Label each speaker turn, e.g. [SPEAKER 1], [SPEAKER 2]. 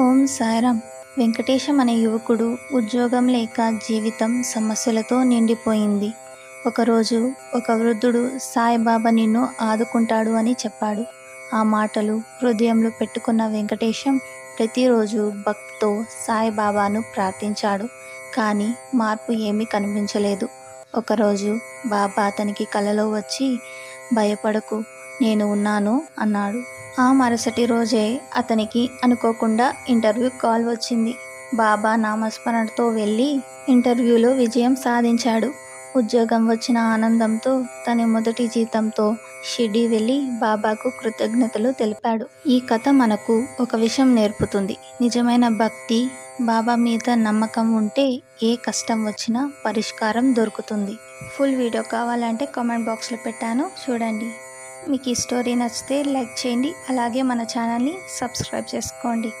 [SPEAKER 1] ఓం సాయిరామ్ వెంకటేశం అనే యువకుడు ఉద్యోగం లేక జీవితం సమస్యలతో నిండిపోయింది. ఒకరోజు ఒక వృద్ధుడు సాయిబాబా నిన్ను ఆదుకుంటాడు అని చెప్పాడు. ఆ మాటలు హృదయంలో పెట్టుకున్న వెంకటేశం ప్రతిరోజు భక్తితో సాయిబాబాను ప్రార్థించాడు. కానీ మార్పు ఏమీ కనిపించలేదు. ఒకరోజు బాబా అతనికి కలలో వచ్చి భయపడకు నేను ఉన్నాను అన్నాడు. ఆ మరుసటి రోజే అతనికి అనుకోకుండా ఇంటర్వ్యూ కాల్ వచ్చింది. బాబా నామస్మరణతో వెళ్ళి ఇంటర్వ్యూలో విజయం సాధించాడు. ఉద్యోగం వచ్చిన ఆనందంతో తన మొదటి జీతంతో షిడి వెళ్ళి బాబాకు కృతజ్ఞతలు తెలిపాడు. ఈ కథ మనకు ఒక విషయం నేర్పుతుంది. నిజమైన భక్తి బాబా మీద నమ్మకం ఉంటే ఏ కష్టం వచ్చినా పరిష్కారం దొరుకుతుంది. ఫుల్ వీడియో కావాలంటే కామెంట్ బాక్స్లో పెట్టాను. చూడండి. మీకు ఈ స్టోరీ నచ్చితే లైక్ చేయండి. అలాగే మన ఛానల్ని సబ్స్క్రైబ్ చేసుకోండి.